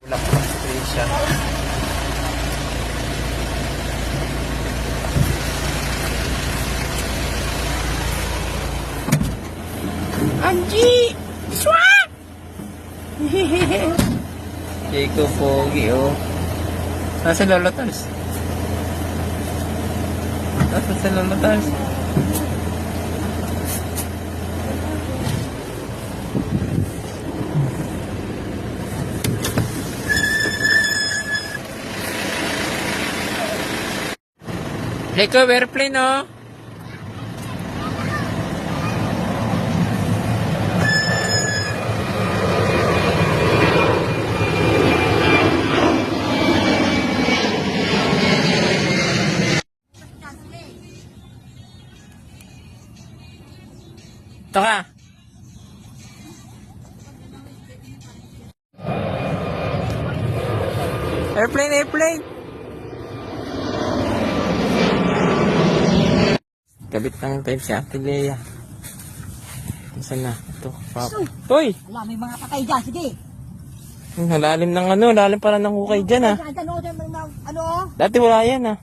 Ulap ng station. Angie! Swat! Jacob Pogi, oh. Nasa Lolo Tals? Nasa sa Lolo Tals? Jacob, airplane, oh. Ito ka. Airplane, airplane. Kabit ng tayo si Ate Lea. Saan na? Ito, pap. Toy! Wala, may mga patay dyan. Sige. Ang Lalim ng ano, lalim para ng hukay dyan ah. Dyan, dyan, oh, dyan, mga, ano, oh. Dati wala yan ah.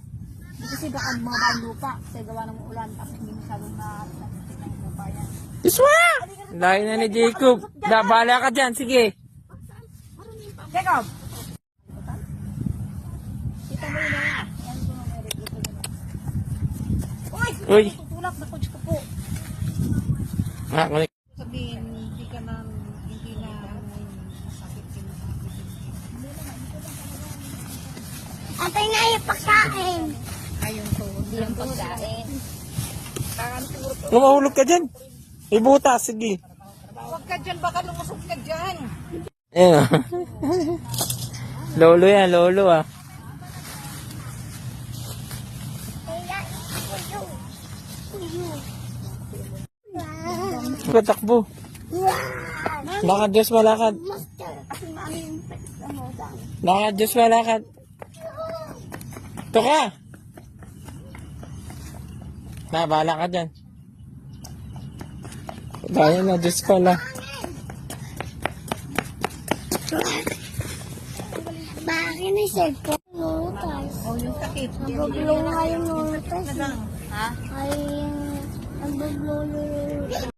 Kasi baka mga bahan lupa. Kasi gawa ng ulan. Tapos hindi masyadong na, yung lupa yan. Iswa! Layo na ni Jacob. Da, bahala ka dyan, sige. Jacob! Kita mo yun, ah. Yan po, may reklamo naman. Uy! Tutulak na coach ko po. Ah, kunik. Sabihin, hindi ka na, hindi na, ano masakit yung Atay na yung pagkain. Ayun to, hindi yung pagkain. Lumahulog ka dyan. Ibuta, sige. Huwag ka dyan, baka lumusog ka dyan. Ayan ah. Lolo yan, lolo ah. Patakbo. Lakad, Diyos, malakad. Lakad, Diyos, malakad. Ito ka. Na, bahala ka dyan. Daya na, Diyos pala. Bakit na cellphone? Nutas. O, yung takip. Nabablow nga yung nutas. Ha? Ay, nabablow yung